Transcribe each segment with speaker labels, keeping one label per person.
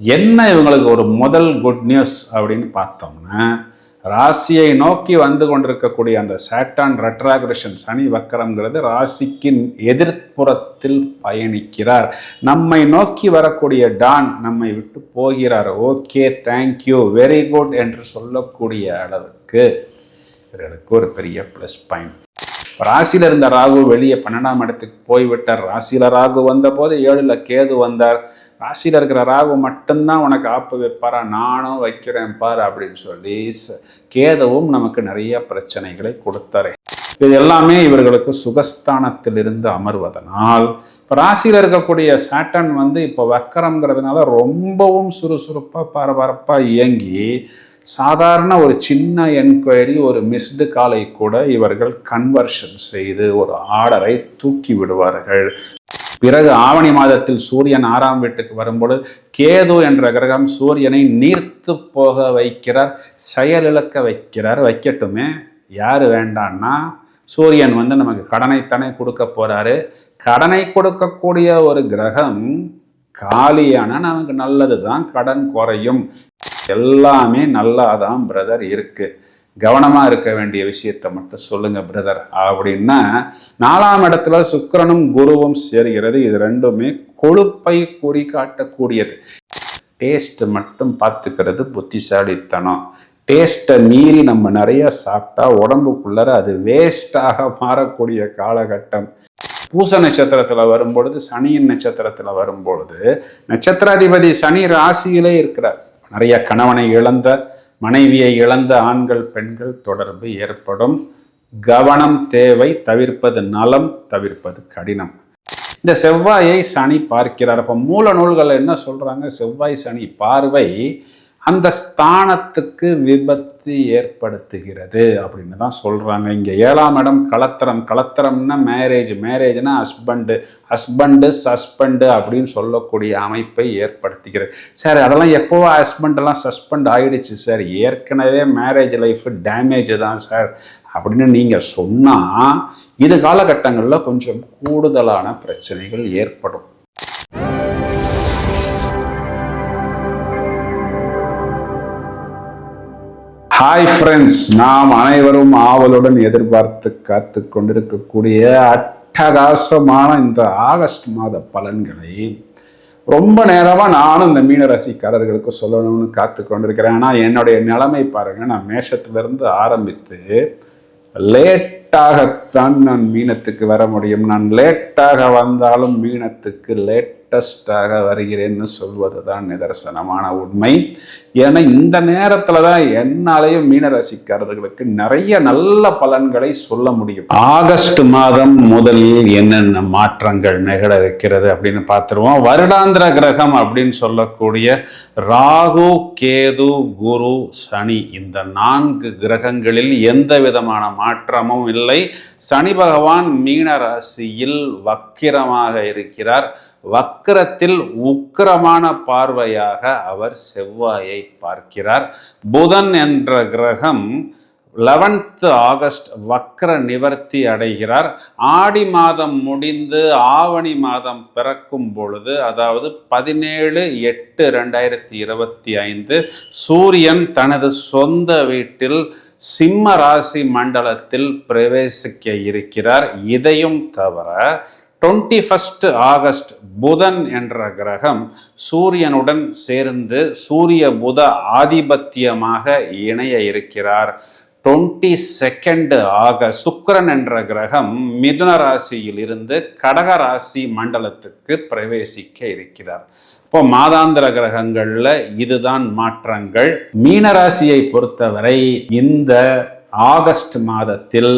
Speaker 1: என்ன இவங்களுக்கு ஒரு முதல் குட் நியூஸ் அப்படின்னு பார்த்தோம்னா ராசியை நோக்கி வந்து கொண்டிருக்கக்கூடிய அந்த சேட்டான் ரெட்ராகிரஷன் சனி வக்கரம்ங்கிறது ராசிக்கின் எதிர்ப்புறத்தில் பயணிக்கிறார். நம்மை நோக்கி வரக்கூடிய டான் நம்மை விட்டு போகிறார். ஓகே தேங்க்யூ வெரி குட் என்று சொல்லக்கூடிய அளவுக்கு இவர்களுக்கு ஒரு பெரிய ப்ளஸ் பாயிண்ட் ராசியில் இருந்த ராகு வெளியே பன்னெண்டாம் இடத்துக்கு போய்விட்டார். ராசியில ராகு வந்தபோது ஏழில் கேது வந்தார். ராசியில் இருக்கிற ராகு மட்டும்தான் உனக்கு ஆப்பு வைப்பாரா? நானும் வைக்கிறேன் பார் அப்படின்னு சொல்லி ச- நமக்கு நிறைய பிரச்சனைகளை கொடுத்தாரு. இது எல்லாமே இவர்களுக்கு சுகஸ்தானத்திலிருந்து அமர்வதனால். இப்போ ராசியில் இருக்கக்கூடிய சாட்டன் வந்து இப்போ வக்கரம்ங்கிறதுனால ரொம்பவும் சுறுசுறுப்பாக பரபரப்பாக இயங்கி சாதாரண ஒரு சின்ன என்கொயரி ஒரு மிஸ்டு காலை கூட இவர்கள் கன்வர்ஷன் செய்து ஒரு ஆர்டரை தூக்கி விடுவார்கள். பிறகு ஆவணி மாதத்தில் சூரியன் ஆறாம் வீட்டுக்கு வரும்பொழுது கேது என்ற கிரகம் சூரியனை நீர்த்து போக வைக்கிறார் செயலிழக்க வைக்கிறார். வைக்கட்டுமே. யார் வேண்டான்னா சூரியன் வந்து நமக்கு கடனைத்தானே கொடுக்க போறாரு. கடனை கொடுக்கக்கூடிய ஒரு கிரகம் காலியான நமக்கு நல்லது தான் கடன் குறையும். எல்லாமே நல்லா தான் பிரதர் இருக்குது கவனமாக இருக்க வேண்டிய விஷயத்தை மட்டும் சொல்லுங்க பிரதர் அப்படின்னா நாலாம் இடத்துல சுக்கிரனும் குருவும் சேர்கிறது. இது ரெண்டுமே கொழுப்பை கொடி காட்டக்கூடியது டேஸ்ட் மட்டும் பார்த்துக்கிறது புத்திசாலித்தனம். டேஸ்ட்டை மீறி நம்ம நிறைய சாப்பிட்டா உடம்புக்குள்ளார அது வேஸ்டாக மாறக்கூடிய காலகட்டம். பூச நட்சத்திரத்தில் வரும்பொழுது சனியின் நட்சத்திரத்தில் வரும்பொழுது நட்சத்திராதிபதி சனி ராசியிலே இருக்கிறார். நிறைய கணவனை இழந்த மனைவியை இழந்த ஆண்கள் பெண்கள் தொடர்பு ஏற்படும். கவனம் தேவை தவிர்ப்பது நலம் தவிர்ப்பது கடினம். இந்த செவ்வாயை சனி பார்க்கிறார். அப்போ மூல நூல்கள் என்ன சொல்றாங்க? செவ்வாய் சனி பார்வை அந்த ஸ்தானத்துக்கு விபத்து ஏற்படுத்துகிறது அப்படின்னு தான் சொல்கிறாங்க இங்கே ஏழாம் இடம் கலத்தரம். கலத்தரம்னா மேரேஜ் மேரேஜ்னா ஹஸ்பண்டு ஹஸ்பண்டு சஸ்பெண்டு அப்படின்னு சொல்லக்கூடிய அமைப்பை ஏற்படுத்துகிறது. சார் அதெல்லாம் எப்போவோ ஹஸ்பண்டெல்லாம் சஸ்பெண்ட் ஆகிடுச்சு சார்? ஏற்கனவே மேரேஜ் லைஃப் டேமேஜ் தான் சார். அப்படின்னு நீங்கள் சொன்னால் இது காலகட்டங்களில் கொஞ்சம் கூடுதலான பிரச்சனைகள் ஏற்படும். ஹாய் ஃப்ரெண்ட்ஸ் நாம் அனைவரும் ஆவலுடன் எதிர்பார்த்து காத்து கொண்டிருக்கக்கூடிய அட்டகாசமான இந்த ஆகஸ்ட் மாத பலன்களை ரொம்ப நேரமாக நானும் இந்த மீன ராசிக்காரர்களுக்கு சொல்லணும்னு காத்து கொண்டிருக்கிறேன். ஆனால் என்னுடைய நிலைமை பாருங்க. நான் மேஷத்திலிருந்து ஆரம்பித்து லேட்டாகத்தான் நான் மீனத்துக்கு வர முடியும். நான் லேட்டாக வந்தாலும் மீனத்துக்கு லேட் லேட்டஸ்டாக வருகிறேன்னு சொல்வது தான் நிதர்சனமான உண்மை. ஏன்னா இந்த நேரத்தில் தான் என்னாலேயும் மீனராசிக்காரர்களுக்கு நிறைய நல்ல பலன்களை சொல்ல முடியும். ஆகஸ்ட் மாதம் முதலில் என்னென்ன மாற்றங்கள் நிகழ இருக்கிறது அப்படின்னு பார்த்துருவோம். வருடாந்திர கிரகம் அப்படின்னு சொல்லக்கூடிய ராகு கேது குரு சனி இந்த நான்கு கிரகங்களில் எந்த விதமான மாற்றமும் இல்லை. சனி பகவான் மீன ராசியில் வக்கிரமாக இருக்கிறார். வக்கிரத்தில் உக்கிரமான பார்வையாக அவர் செவ்வாயை பார்க்கிறார். புதன் என்ற கிரகம் லெவன்த் ஆகஸ்ட் வக்ர நிவர்த்தி அடைகிறார். ஆடி மாதம் முடிந்து ஆவணி மாதம் பிறக்கும் பொழுது அதாவது பதினேழு எட்டு ரெண்டாயிரத்தி இருபத்தி ஐந்து சூரியன் தனது சொந்த வீட்டில் சிம்ம ராசி மண்டலத்தில் பிரவேசிக்க இருக்கிறார். இதையும் தவிர டுவெண்ட்டி ஃபஸ்ட் ஆகஸ்ட் புதன் என்ற கிரகம் சூரியனுடன் சேர்ந்து சூரிய புத ஆதிபத்தியமாக இணைய இருக்கிறார். டுவெண்ட்டி செகண்ட் ஆகஸ்ட் சுக்கரன் என்ற கிரகம் மிதுன ராசியிலிருந்து கடக ராசி மண்டலத்துக்கு பிரவேசிக்க இருக்கிறார். இப்போ மாதாந்திர கிரகங்கள்ல இதுதான் மாற்றங்கள். மீனராசியை பொறுத்தவரை இந்த ஆகஸ்ட் மாதத்தில்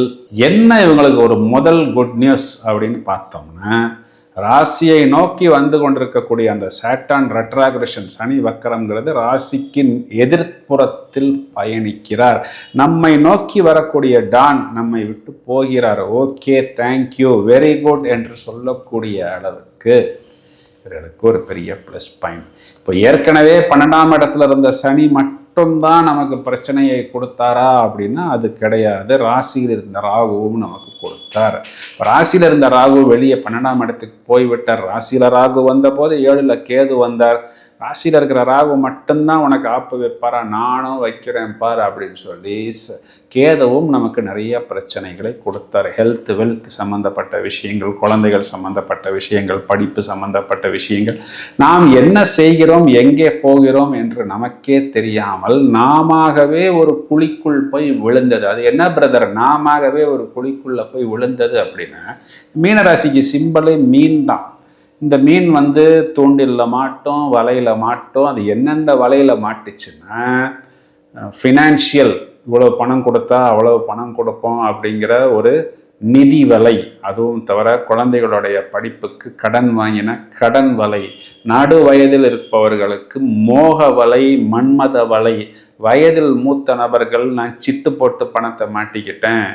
Speaker 1: என்ன இவங்களுக்கு ஒரு முதல் குட் நியூஸ் அப்படின்னு பார்த்தோம்னா ராசியை நோக்கி வந்து கொண்டிருக்கக்கூடிய அந்த சேட்டான் ரெட்ராகிரஷன் சனி வக்கரம்ங்கிறது ராசிக்கின் எதிர்ப்புறத்தில் பயணிக்கிறார். நம்மை நோக்கி வரக்கூடிய டான் நம்மை விட்டு போகிறார். ஓகே தேங்க்யூ வெரி குட் என்று சொல்லக்கூடிய அளவுக்கு இவர்களுக்கு ஒரு பெரிய ப்ளஸ் பாயிண்ட் இப்போ ஏற்கனவே பன்னெண்டாம் இடத்துல இருந்த சனி மட்டும்தான் நமக்கு பிரச்சனையை கொடுத்தாரா அப்படின்னா அது கிடையாது. ராசியில் இருந்த ராகுவும் நமக்கு கொடுத்தார். ராசியில் இருந்த ராகு வெளியே பன்னெண்டாம் இடத்துக்கு போய்விட்டார். ராசியில் ராகு வந்த போது கேது வந்தார். ராசியில் இருக்கிற ராகு மட்டும்தான் உனக்கு ஆப்பு வைப்பாரா? நானும் வைக்கிறேன் பார் அப்படின்னு சொல்லி ச- நமக்கு நிறைய பிரச்சனைகளை கொடுத்தார். ஹெல்த் வெல்த் சம்மந்தப்பட்ட விஷயங்கள் குழந்தைகள் சம்மந்தப்பட்ட விஷயங்கள் படிப்பு சம்மந்தப்பட்ட விஷயங்கள். நாம் என்ன செய்கிறோம் எங்கே போகிறோம் என்று நமக்கே தெரியாமல் நாமாகவே ஒரு குழிக்குள் போய் விழுந்தது. அது என்ன பிரதர் நாமாகவே ஒரு குழிக்குள்ளே போய் விழுந்தது அப்படின்னா மீனராசிக்கு சிம்பலே மீன் தான் இந்த மீன் வந்து தூண்டில்ல மாட்டோம் வலையில மாட்டோம். அது எந்தெந்த வலையில மாட்டுச்சுன்னா ஃபினான்ஷியல் இவ்வளோ பணம் கொடுத்தா அவ்வளவு பணம் கொடுப்போம் அப்படிங்கிற ஒரு நிதி வலை. அதுவும் தவிர குழந்தைகளுடைய படிப்புக்கு கடன் வாங்கின கடன் வலை. நடு வயதில் இருப்பவர்களுக்கு மோக வலை மன்மத வலை. வயதில் மூத்த நபர்கள் நான் சிட்டு போட்டு பணத்தை மாட்டிக்கிட்டேன்.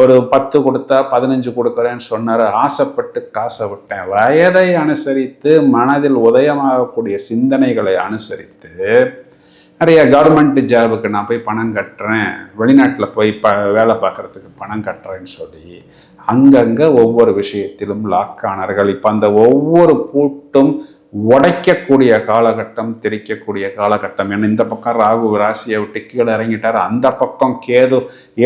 Speaker 1: ஒரு பத்து கொடுத்தா பதினஞ்சு கொடுக்குறேன்னு சொன்னார். ஆசைப்பட்டு காசை விட்டேன். வயதை அனுசரித்து மனதில் உதயமாகக்கூடிய சிந்தனைகளை அனுசரித்து நிறைய கவர்மெண்ட் ஜாபுக்கு நான் போய் பணம் கட்டுறேன். வெளிநாட்டில் போய் ப வேலை பார்க்குறதுக்கு பணம் கட்டுறேன்னு சொல்லி அங்கங்கே ஒவ்வொரு விஷயத்திலும் லாக்கானார்கள் இப்போ அந்த ஒவ்வொரு பூட்டும் உடைக்கக்கூடிய காலகட்டம் திரிக்கக்கூடிய காலகட்டம். ஏன்னா இந்த பக்கம் ராகு ராசியை விட்டு கீழே இறங்கிட்டார். அந்த பக்கம் கேது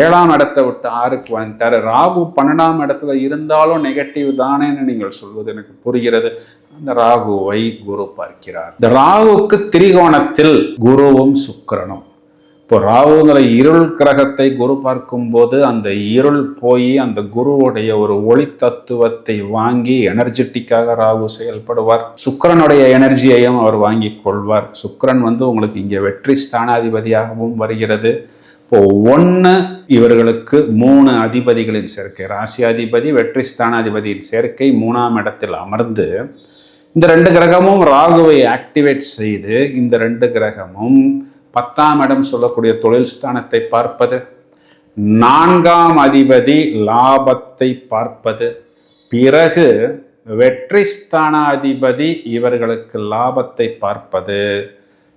Speaker 1: ஏழாம் இடத்தை விட்டு ஆறுக்கு வந்துட்டார் ராகு பன்னெண்டாம் இடத்துல இருந்தாலும் நெகட்டிவ் தானேன்னு நீங்கள் சொல்வது எனக்கு புரிகிறது. அந்த ராகுவை குரு பார்க்கிறார். இந்த ராகுக்கு திரிகோணத்தில் குருவும் சுக்கிரனும். இப்போ ராகுங்கிற இருள் கிரகத்தை குரு பார்க்கும்போது அந்த இருள் போய் அந்த குருவுடைய ஒரு ஒளி தத்துவத்தை வாங்கி எனர்ஜெட்டிக்காக ராகு செயல்படுவார். சுக்கிரனுடைய எனர்ஜியையும் அவர் வாங்கி கொள்வார். சுக்கரன் வந்து உங்களுக்கு இங்கே வெற்றி ஸ்தானாதிபதியாகவும் வருகிறது. இப்போ ஒன்று இவர்களுக்கு மூணு அதிபதிகளின் சேர்க்கை. ராசி அதிபதி வெற்றி ஸ்தானாதிபதியின் சேர்க்கை மூணாம் இடத்தில் அமர்ந்து இந்த ரெண்டு கிரகமும் ராகுவை ஆக்டிவேட் செய்து இந்த ரெண்டு கிரகமும் பத்தாம் இடம் சொல்லக்கூடிய தொழில் ஸ்தானத்தை பார்ப்பது நான்காம் அதிபதி லாபத்தை பார்ப்பது பிறகு வெற்றி ஸ்தானாதிபதி இவர்களுக்கு லாபத்தை பார்ப்பது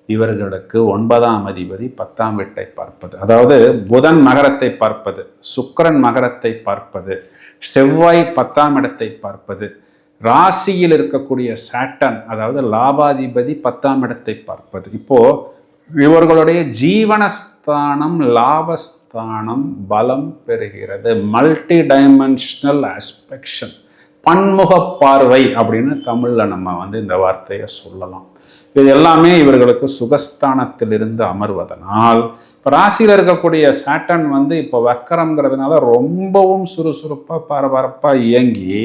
Speaker 1: இவர்களுக்கு ஒன்பதாம் அதிபதி பத்தாம் வீட்டை பார்ப்பது. அதாவது புதன் மகரத்தை பார்ப்பது சுக்கரன் மகரத்தை பார்ப்பது செவ்வாய் பத்தாம் இடத்தை பார்ப்பது ராசியில் இருக்கக்கூடிய சாட்டன் அதாவது லாபாதிபதி பத்தாம் இடத்தை பார்ப்பது. இப்போ இவர்களுடைய ஜீவனஸ்தானம் லாபஸ்தானம் பலம் பெறுகிறது. மல்டி டைமென்ஷனல் ஆஸ்பெக்ஷன் பன்முக பார்வை அப்படின்னு தமிழில் நம்ம வந்து இந்த வார்த்தையை சொல்லலாம். இது எல்லாமே இவர்களுக்கு சுகஸ்தானத்திலிருந்து அமர்வதனால் இப்போ ராசியில் இருக்கக்கூடிய சாட்டன் வந்து இப்போ வக்கரம்ங்கிறதுனால ரொம்பவும் சுறுசுறுப்பாக பரபரப்பாக இயங்கி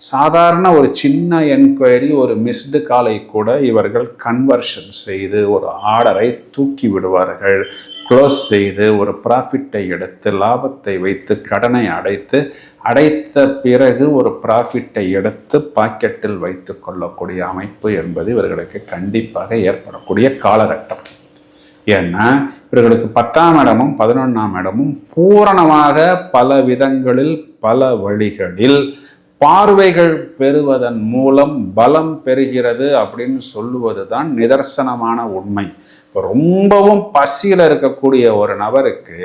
Speaker 1: சாதாரண ஒரு சின்ன என்கொயரி ஒரு மிஸ்டு காலை கூட இவர்கள் கன்வர்ஷன் செய்து ஒரு ஆர்டரை தூக்கி விடுவார்கள். க்ளோஸ் செய்து ஒரு ப்ராஃபிட்டை எடுத்து லாபத்தை வைத்து கடனை அடைத்து அடைத்த பிறகு ஒரு ப்ராஃபிட்டை எடுத்து பாக்கெட்டில் வைத்து கொள்ளக்கூடிய அமைப்பு என்பது இவர்களுக்கு கண்டிப்பாக ஏற்படக்கூடிய காலகட்டம். ஏன்னா இவர்களுக்கு பத்தாம் இடமும் பதினொன்றாம் இடமும் பூரணமாக பல விதங்களில் பல வழிகளில் பார்வைகள் பெறுவதன் மூலம் பலம் பெறுகிறது அப்படின்னு சொல்லுவது தான் நிதர்சனமான உண்மை. இப்போ ரொம்பவும் பசியில் இருக்கக்கூடிய ஒரு நபருக்கு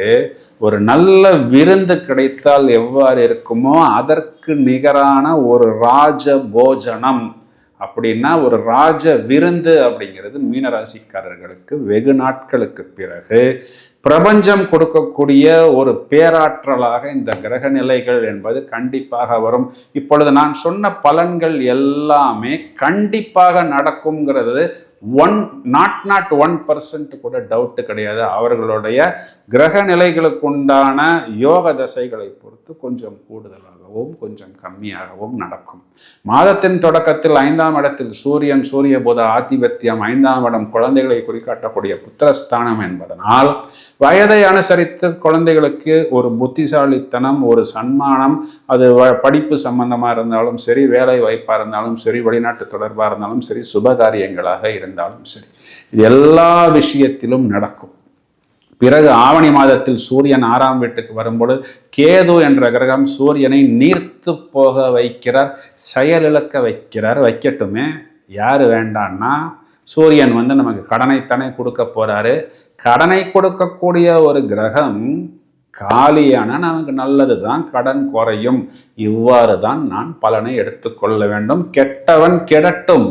Speaker 1: ஒரு நல்ல விருந்து கிடைத்தால் எவ்வாறு இருக்குமோ அதற்கு நிகரான ஒரு ராஜ போஜனம் அப்படின்னா ஒரு ராஜ விருந்து அப்படிங்கிறது மீனராசிக்காரர்களுக்கு வெகு நாட்களுக்கு பிறகு பிரபஞ்சம் கொடுக்கக்கூடிய ஒரு பேராற்றலாக இந்த கிரக நிலைகள் என்பது கண்டிப்பாக வரும். இப்பொழுது நான் சொன்ன பலன்கள் எல்லாமே கண்டிப்பாக நடக்குங்கிறது one not not one percent கூட டவுட்டு கிடையாது. அவர்களுடைய கிரக நிலைகளுக்குண்டான யோக தசைகளை பொறுத்து கொஞ்சம் கூடுதலாக கூடுதலாகவும் கொஞ்சம் கம்மியாகவும் நடக்கும். மாதத்தின் தொடக்கத்தில் ஐந்தாம் இடத்தில் சூரியன் சூரிய புத ஆதிபத்தியம் ஐந்தாம் இடம் குழந்தைகளை குறிக்காட்டக்கூடிய புத்திரஸ்தானம் என்பதனால் வயதை அனுசரித்து குழந்தைகளுக்கு ஒரு புத்திசாலித்தனம் ஒரு சன்மானம் அது வ- படிப்பு சம்பந்தமாக இருந்தாலும் சரி வேலை வாய்ப்பாக இருந்தாலும் சரி வெளிநாட்டு தொடர்பாக இருந்தாலும் சரி சுபகாரியங்களாக இருந்தாலும் சரி இது எல்லா விஷயத்திலும் நடக்கும். பிறகு ஆவணி மாதத்தில் சூரியன் ஆறாம் வீட்டுக்கு வரும்பொழுது கேது என்ற கிரகம் சூரியனை நீர்த்து போக வைக்கிறார் செயலிழக்க வைக்கிறார். வைக்கட்டுமே. யார் வேண்டான்னா சூரியன் வந்து நமக்கு கடனைத்தானே கொடுக்க போறாரு. கடனை கொடுக்கக்கூடிய ஒரு கிரகம் காலியான நமக்கு நல்லது தான் கடன் குறையும். இவ்வாறு தான் நான் பலனை எடுத்துக்கொள்ள வேண்டும். கெட்டவன் கெடட்டும்.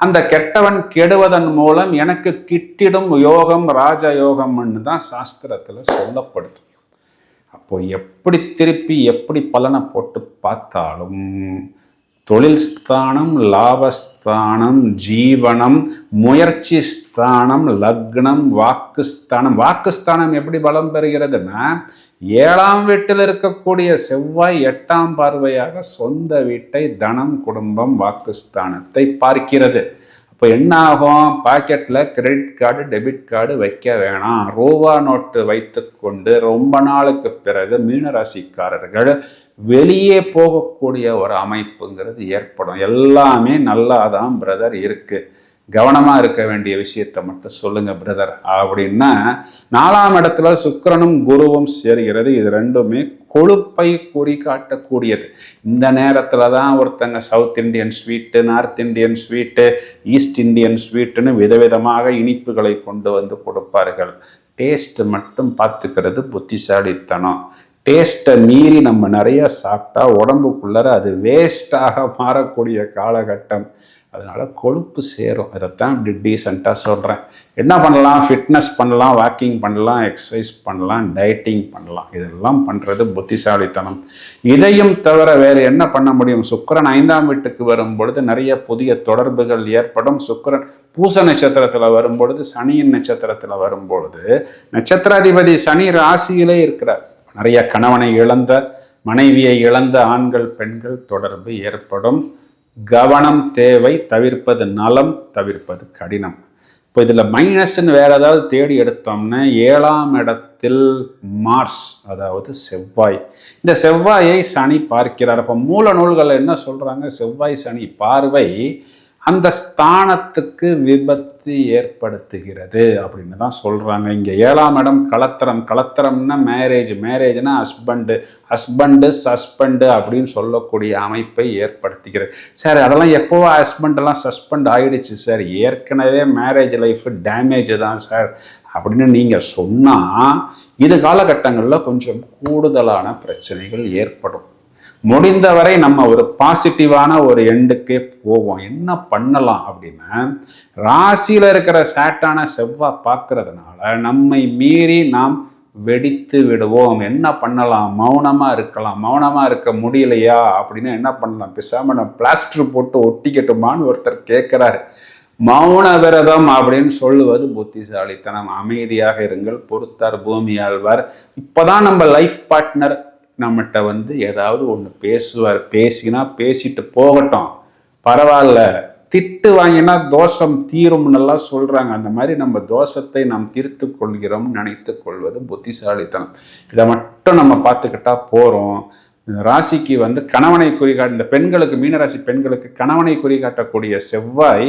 Speaker 1: அந்த கெட்டவன் கெடுவதன் மூலம் எனக்கு கிட்டிடும் யோகம் ராஜயோகம்னு தான் சாஸ்திரத்தில் சொல்லப்படுது. அப்போ எப்படி திருப்பி எப்படி பலனை போட்டு பார்த்தாலும் தொழில் ஸ்தானம் லாபஸ்தானம் ஜீவனம் முயற்சி ஸ்தானம் லக்னம் வாக்குஸ்தானம் வாக்குஸ்தானம் எப்படி பலம் பெறுகிறதுனா ஏழாம் வீட்டில் இருக்கக்கூடிய செவ்வாய் எட்டாம் பார்வையாக சொந்த வீட்டை தனம் குடும்பம் வாக்குஸ்தானத்தை பார்க்கிறது. இப்போ என்ன ஆகும்? பாக்கெட்டில் கிரெடிட் கார்டு டெபிட் கார்டு வைக்க வேணாம். ரூபா நோட்டு வைத்துக்கொண்டு ரொம்ப நாளுக்கு பிறகு மீனராசிக்காரர்கள் வெளியே போகக்கூடிய ஒரு அமைப்புங்கிறது ஏற்படும். எல்லாமே நல்லா தான் பிரதர் இருக்குது கவனமாக இருக்க வேண்டிய விஷயத்தை மட்டும் சொல்லுங்க பிரதர் அப்படின்னா நாலாம் இடத்துல சுக்கரனும் குருவும் சேர்கிறது. இது ரெண்டுமே கொழுப்பை குறி காட்டக்கூடியது இந்த நேரத்தில் தான் ஒருத்தங்க South Indian sweet North Indian sweet East Indian ஸ்வீட்டுன்னு விதவிதமாக இனிப்புகளை கொண்டு வந்து கொடுப்பார்கள். டேஸ்ட்டு மட்டும் பார்த்துக்கிறது புத்திசாலித்தனம். டேஸ்ட்டை மீறி நம்ம நிறைய சாப்பிட்டா உடம்புக்குள்ளார அது வேஸ்டாக மாறக்கூடிய காலகட்டம். அதனால் கொழுப்பு சேரும். இதைத்தான் இப்படி டீசெண்டாக சொல்கிறேன் என்ன பண்ணலாம்? ஃபிட்னஸ் பண்ணலாம் வாக்கிங் பண்ணலாம் எக்ஸசைஸ் பண்ணலாம் டயட்டிங் பண்ணலாம். இதெல்லாம் பண்ணுறது புத்திசாலித்தனம். இதையும் தவிர வேறு என்ன பண்ண முடியும்? சுக்கரன் ஐந்தாம் வீட்டுக்கு வரும் பொழுது நிறைய புதிய தொடர்புகள் ஏற்படும். சுக்கரன் பூச நட்சத்திரத்தில் வரும்பொழுது சனியின் நட்சத்திரத்தில் வரும்பொழுது நட்சத்திராதிபதி சனி ராசியிலே இருக்கிறார். நிறைய கணவனை இழந்த மனைவியை இழந்த ஆண்கள் பெண்கள் தொடர்பு ஏற்படும். கவனம் தேவை தவிர்ப்பது நலம் தவிர்ப்பது கடினம். இப்போ இதில் மைனஸ்ன்னு வேற ஏதாவது தேடி எடுத்தோம்னா ஏழாம் இடத்தில் மார்ஸ் அதாவது செவ்வாய். இந்த செவ்வாயை சனி பார்க்கிறார். அப்போ மூல நூல்கள் என்ன சொல்கிறாங்க செவ்வாய் சனி பார்வை அந்த ஸ்தானத்துக்கு விபத்து ஏற்படுத்துகிறது அப்படின்னு தான் சொல்கிறாங்க இங்கே ஏழாம் இடம் கலத்தரம். கலத்தரம்னா மேரேஜ் மேரேஜ்னா ஹஸ்பண்டு ஹஸ்பண்டு சஸ்பெண்டு அப்படின்னு சொல்லக்கூடிய அமைப்பை ஏற்படுத்துகிறது. சார் அதெல்லாம் எப்போவா ஹஸ்பண்டெல்லாம் சஸ்பெண்ட் ஆகிடுச்சு சார்? ஏற்கனவே மேரேஜ் லைஃப் டேமேஜ் தான் சார். அப்படின்னு நீங்கள் சொன்னால் இது காலகட்டங்களில் கொஞ்சம் கூடுதலான பிரச்சனைகள் ஏற்படும். முடிந்தவரை நம்ம ஒரு பாசிட்டிவான ஒரு எண்டுக்கே போவோம். என்ன பண்ணலாம் அப்படின்னா ராசியில் இருக்கிற சேட்டான செவ்வாய் பார்க்கறதுனால நம்மை மீறி நாம் வெடித்து விடுவோம். என்ன பண்ணலாம்? மௌனமாக இருக்கலாம். மௌனமாக இருக்க முடியலையா? அப்படின்னு என்ன பண்ணலாம்? பேசாமல் நம்ம பிளாஸ்டர் போட்டு ஒட்டிக்கட்டுமான்னு ஒருத்தர் கேட்குறாரு. மௌன விரதம் அப்படின்னு சொல்லுவது புத்திசாலித்தனம். அமைதியாக இருங்கள் பொறுத்தார் பூமி ஆழ்வார் இப்போதான் நம்ம லைஃப் பார்ட்னர் நம்மகிட்ட வந்து ஏதாவது ஒன்று பேசுவார் பேசினா பேசிட்டு போகட்டும். பரவாயில்ல. திட்டு வாங்கினா தோஷம் தீரும்னெல்லாம் சொல்கிறாங்க அந்த மாதிரி நம்ம தோஷத்தை நாம் தீர்த்து கொள்கிறோம் நினைத்து கொள்வது புத்திசாலித்தனம். இதை மட்டும் நம்ம பார்த்துக்கிட்டா போகிறோம் ராசிக்கு வந்து கணவனை குறிகாட்ட இந்த பெண்களுக்கு மீனராசி பெண்களுக்கு கணவனை குறிகாட்டக்கூடிய செவ்வாய்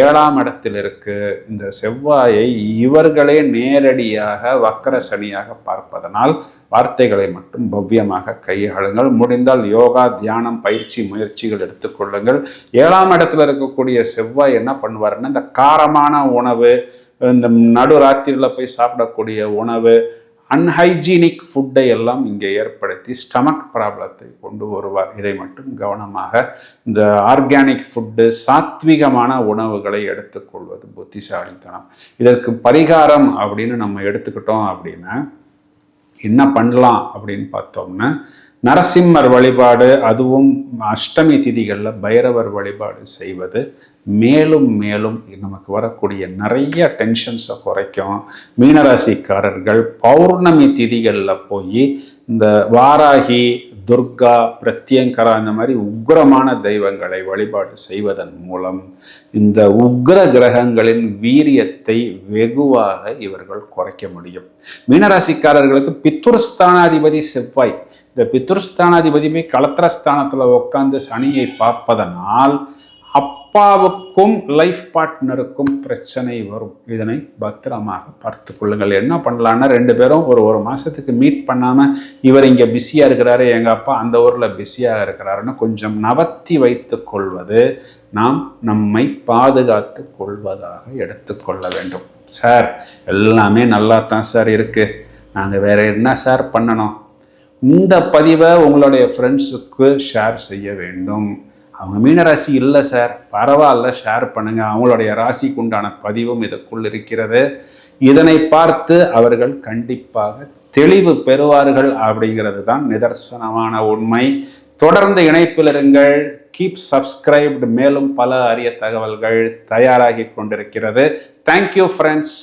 Speaker 1: ஏழாம் இடத்தில் இருக்கு. இந்த செவ்வாயை இவர்களே நேரடியாக வக்கர சனியாக பார்ப்பதனால் வார்த்தைகளை மட்டும் பவ்யமாக கையாளுங்கள். முடிந்தால் யோகா தியானம் பயிற்சி முயற்சிகள் எடுத்துக்கொள்ளுங்கள் ஏழாம் இடத்துல இருக்கக்கூடிய செவ்வாய் என்ன பண்ணுவாருன்னா இந்த காரமான உணவு இந்த நடு ராத்திரியில் போய் சாப்பிடக்கூடிய உணவு அன்ஹைஜீனிக் ஃபுட்டை எல்லாம் இங்கே ஏற்படுத்தி ஸ்டமக் ப்ராப்ளத்தை கொண்டு வருவார். இதை மட்டும் கவனமாக இந்த ஆர்கானிக் ஃபுட்டு சாத்விகமான உணவுகளை எடுத்துக்கொள்வது புத்திசாலித்தனம். இதற்கு பரிகாரம் அப்படின்னு நம்ம எடுத்துக்கிட்டோம் அப்படின்னா என்ன பண்ணலாம் அப்படின்னு பார்த்தோம்னா நரசிம்மர் வழிபாடு அதுவும் அஷ்டமி திதிகளில் பைரவர் வழிபாடு செய்வது மேலும் மேலும் நமக்கு வரக்கூடிய நிறைய டென்ஷன்ஸை குறைக்கும். மீனராசிக்காரர்கள் பௌர்ணமி திதிகளில் போய் இந்த வாராகி துர்கா பிரத்யங்கரா இந்த மாதிரி உக்ரமான தெய்வங்களை வழிபாடு செய்வதன் மூலம் இந்த உக்ர கிரகங்களின் வீரியத்தை வெகுவாக இவர்கள் குறைக்க முடியும். மீனராசிக்காரர்களுக்கு பித்துர்ஸ்தானாதிபதி செவ்வாய் இந்த பித்ருஸ்தானாதிபதியுமே கலத்திரஸ்தானத்தில் உட்காந்து சனியை பார்ப்பதனால் அப்பாவுக்கும் லைஃப் பார்ட்னருக்கும் பிரச்சனை வரும். இதனை பத்திரமாக பார்த்து கொள்ளுங்கள். என்ன பண்ணலான்னா ரெண்டு பேரும் ஒரு ஒரு மாதத்துக்கு மீட் பண்ணாமல் இவர் இங்கே பிஸியாக இருக்கிறாரு எங்கள் அப்பா அந்த ஊரில் பிஸியாக இருக்கிறாருன்னு கொஞ்சம் நவத்தி வைத்து கொள்வது நாம் நம்மை பாதுகாத்து கொள்வதாக எடுத்துக்கொள்ள வேண்டும். சார் எல்லாமே நல்லா தான் சார் இருக்குது நாங்கள் வேறு என்ன சார் பண்ணணும்? இந்த பதிவை உங்களுடைய ஃப்ரெண்ட்ஸுக்கு ஷேர் செய்ய வேண்டும். அவங்க மீனராசி இல்லை சார் பரவாயில்ல ஷேர் பண்ணுங்கள் அவங்களுடைய ராசிக்கு உண்டான பதிவும் இதுக்குள் இருக்கிறது. இதனை பார்த்து அவர்கள் கண்டிப்பாக தெளிவு பெறுவார்கள் அப்படிங்கிறது தான் நிதர்சனமான உண்மை. தொடர்ந்து இணைப்பில் இருங்கள். கீப் சப்ஸ்கிரைப்டு மேலும் பல அரிய தகவல்கள் தயாராகி கொண்டிருக்கிறது. Thank you friends